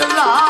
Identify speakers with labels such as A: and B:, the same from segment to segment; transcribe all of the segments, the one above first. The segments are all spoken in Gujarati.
A: 真的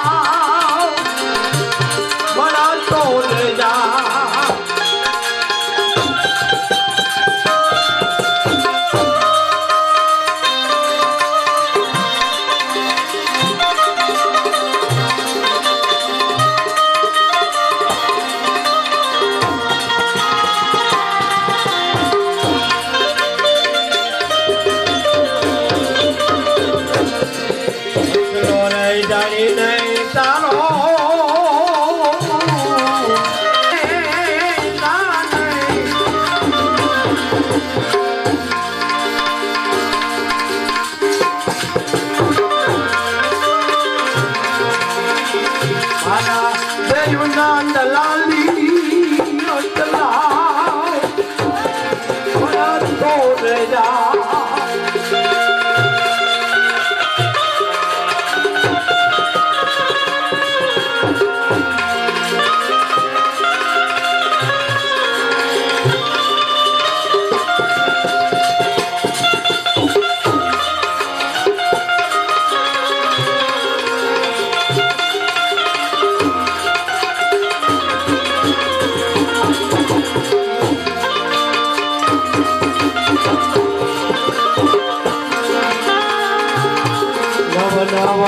A: દેવના દલાલી તલાવ બડા નવ નવ